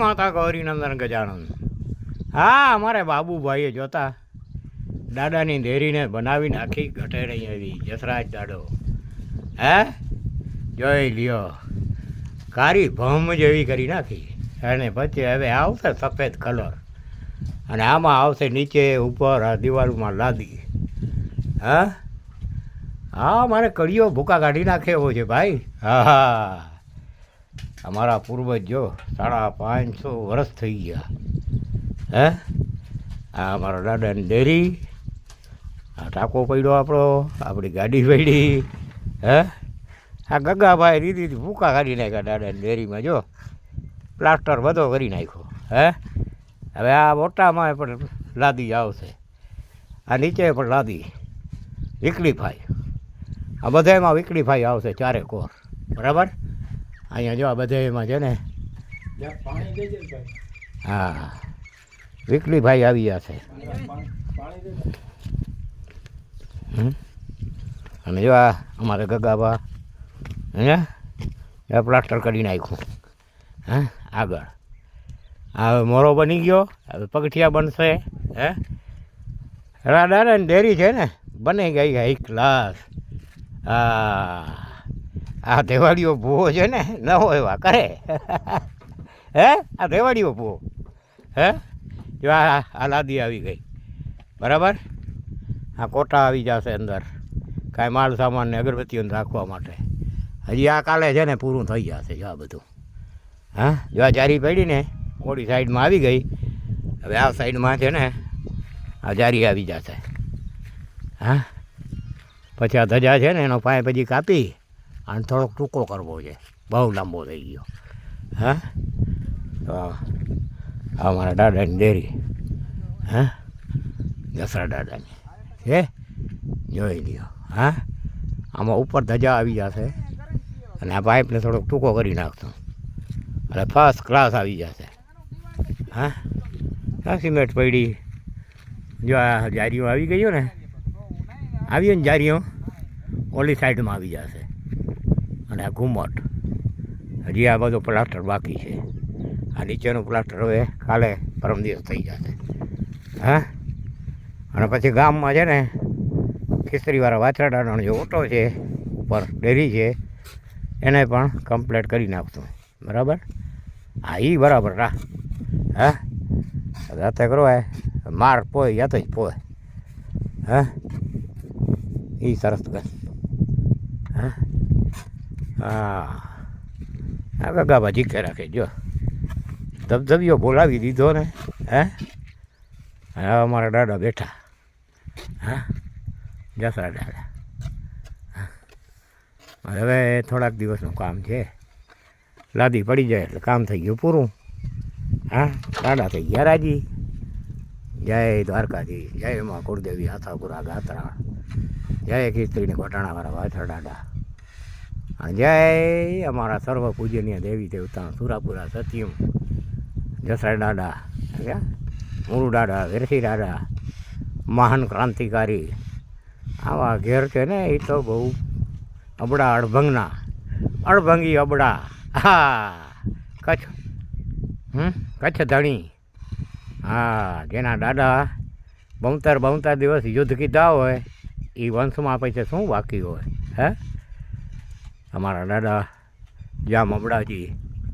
માતા ગૌરીનંદન ગજાનંદ. હા, અમારે બાબુભાઈએ જોતા દાદાની ધેરીને બનાવી નાખી ગઠેડી એવી જસરાજ દાડો. હે? જોઈ લ્યો, કારી ભમ જેવી કરી નાખી. અને પછી હવે આવશે સફેદ કલર. અને આમાં આવશે નીચે, ઉપર, આ દિવાલમાં લાદી. હા? હા, મારે કડીઓ ભૂકા કાઢી નાખે એવો છે ભાઈ. હા હા. અમારા પૂર્વજ જો સાડા પાંચસો વર્ષ થઈ ગયા. હે? આ અમારા દાદાની ડેરી, આ ટાંકો પડ્યો આપણો, આપણી ગાડી પડી હે? આ ગગાભાઈ રીતિથી ભૂકા કાઢી નાખ્યા દાદાની ડેરીમાં જો. પ્લાસ્ટર બધો કરી નાખ્યો. હે? હવે આ મોટામાં પણ લાદી આવશે. આ નીચે પણ લાદી. વિકલીફાઈ. આ બધામાં વિકલીફાઈ આવશે ચારે કોર. બરાબર? અહીંયા જો આ બધામાં છે ને. હા વીકલી ભાઈ. આવી ગયા છે. અને જો આ અમારે ગગાબા. હે? એ પ્લાસ્ટર કરી નાખ્યું. હા? આગળ. હવે મોરો બની ગયો. હવે પગથિયા બનશે. હે? રાડા ને ડેરી છે ને. બની ગઈ હાઈ ક્લાસ હા. આ દેવાળીઓ ભૂવો છે ને, ન હોય એવા, કરે. હે? આ દેવાળીઓ ભૂવો. હે? જો આ લાદી આવી ગઈ. બરાબર? આ કોટા આવી જશે અંદર. કાંઈ માલ સામાનને અગરબત્તીઓને રાખવા માટે. હજી આ કાલે છે ને પૂરું થઈ જશે, જો આ બધું. હા? જો આ જારી પડી ને સાઈડમાં આવી ગઈ. હવે આ સાઈડમાં છે ને, આ જારી આવી જશે. હા? પછી આ ધજા છે ને, એનો પાય પછી કાપી. અને થોડોક ટૂંકો કરવો છે. બહુ લાંબો થઈ ગયો. હા? તો આ મારા દાદાની ડેરી હા? દસરા દાદાની. છે જોઈ લ્યો. હા? આમાં ઉપર ધજા આવી જશે અને આ પાઇપને થોડોક ટૂંકો કરી નાખશું. એટલે ફર્સ્ટ ક્લાસ આવી જશે. હા? આ સિમેન્ટ પડી. જો આ જારીઓ આવી ગયો ને? આવી ને જારીઓ? ઓલી સાઈડમાં આવી જશે. અને આ ઘુમ્મટ હજી આ બધું પ્લાસ્ટર બાકી છે. આ નીચેનું પ્લાસ્ટર હવે કાલે પરમ દિવસ થઈ જશે. હા? અને પછી ગામમાં છે ને ખિસ્ત્રીવાળા વાછરડાનો જે ઓટો છે, ઉપર ડેરી છે, એને પણ કમ્પ્લીટ કરી નાખશું. બરાબર? હા એ બરાબર રા હા? રાતે કરો હે માર પોય યાદ જ પોય. હા? એ સરસ હા? હા. આ ભાજી કે રાખે જો. ધબધબિયો બોલાવી દીધો ને, હે? હવે અમારા દાદા બેઠા. હા જસરા દાદા. હવે થોડાક દિવસનું કામ છે. લાદી પડી જાય એટલે કામ થઈ ગયું પૂરું. હા, દાદા થઈ ગયા રાજી. જય દ્વારકાજી જય માં કુળદેવી, હાથાપુરા, ગાત્રા. જય કીર્તિની ઘોટાણાવાળા દાદા. અને જય અમારા સર્વ પૂજનીય દેવી દેવતા સુરાપુરા સત્યમ જસરા દાદા મુરુ દાદા, વેરસી દાદા, મહાન ક્રાંતિકારી. આવા ઘેર છે ને એ તો બહુ અબડા અડભંગના અડભંગી અબડા. હા, કચ્છ, હમ, કચ્છ ધણી. હા, જેના દાદા બહુતર બહુતર દિવસ યુદ્ધ કીધા હોય એ વંશમાં પછી શું બાકી હોય, હે? અમારા દાદા જામ મમડાજી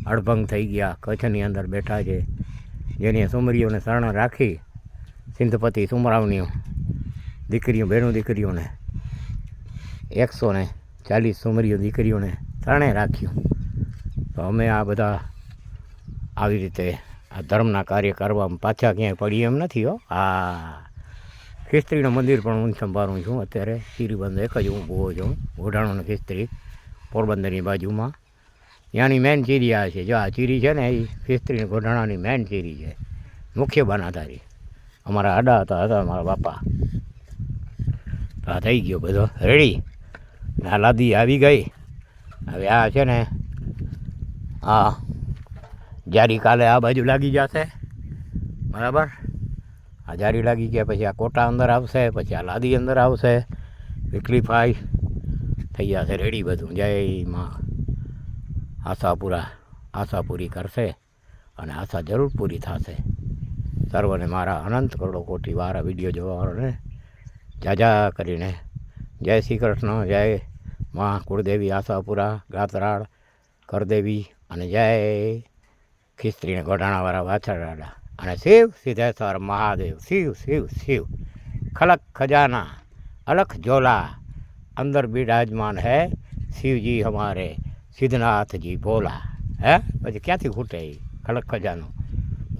અડભંગ થઈ ગયા, કચ્છની અંદર બેઠા છે. જેની સુમરીઓને શરણ રાખી સિંધપતિ સુમરાવનીઓ દીકરીઓ બહેનો દીકરીઓને, એકસો ને ચાલીસ સુમરીઓ દીકરીઓને શરણે રાખ્યું. તો અમે આ બધા આવી રીતે આ ધર્મના કાર્ય કરવામાં પાછા ક્યાંય પડી એમ નથી, હો. હા ખિસ્ત્રીનું મંદિર પણ હું સંભાળું છું. અત્યારે શિરીબંધ એક જ હું ઊભો છું ઓઢાણોને ખિસ્ત્રી. પોરબંદરની બાજુમાં. ત્યાંની મેન ચીરી આ છે. જો આ ચીરી છે ને, એ ખિસ્ત્રી ગોઢાણાની મેન ચીરી છે. મુખ્ય બનાધારી. અમારા આડા હતા હતા મારા બાપા. તો આ થઈ ગયો બધો. રેડી આ લાદી આવી ગઈ. હવે આ છે ને, આ જારી કાલે આ બાજુ લાગી જશે. બરાબર? આ જારી લાગી ગયા પછી આ કોટા અંદર આવશે, પછી આ લાદી અંદર આવશે. વિકલી ફાઈ થઈ જશે રેડી બધું. જય માં. આશાપુરા આશાપુરી કરશે અને આશા જરૂર પૂરી થશે. સર્વને મારા અનંત કરોડો કોટી વારા વીડિયો જોવાવાળાને જાજા કરીને જય શ્રી કૃષ્ણ, જય માં કુળદેવી આશાપુરા ગાતરાળ, કરદેવી અને જય ખિસ્ત્રીને ગોઢાણાવાળા વાછરડાડા અને શિવ સિદ્ધેશ્વર મહાદેવ, શિવ શિવ શિવ. ખલક ખજાના, અલખ જોલા અંદર બિરાજમાન હે, શિવજી હમારે, સિદ્ધનાથજી બોલા હે? પછી ક્યાંથી ખૂટે એ ખલક ખજાનો?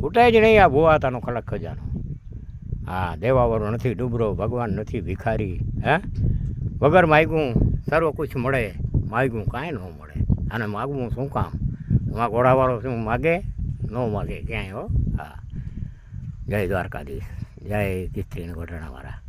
ખૂટે જ નહીં આ ભુવાતાનો ખલક ખજાનો. હા દેવાવાળો નથી ડૂબરો, ભગવાન નથી ભિખારી, હે? વગર માગ્યું, સર્વ કુછ મળે, માગ્યું કાંઈ ન મળે. અને માગવું શું કામ? એમાં ઘોડાવાળો શું માગે? ન માગે ક્યાંય, હો? હા. જય દ્વારકાધીશ. જય કિસ્ત્રીને ઘોટાણા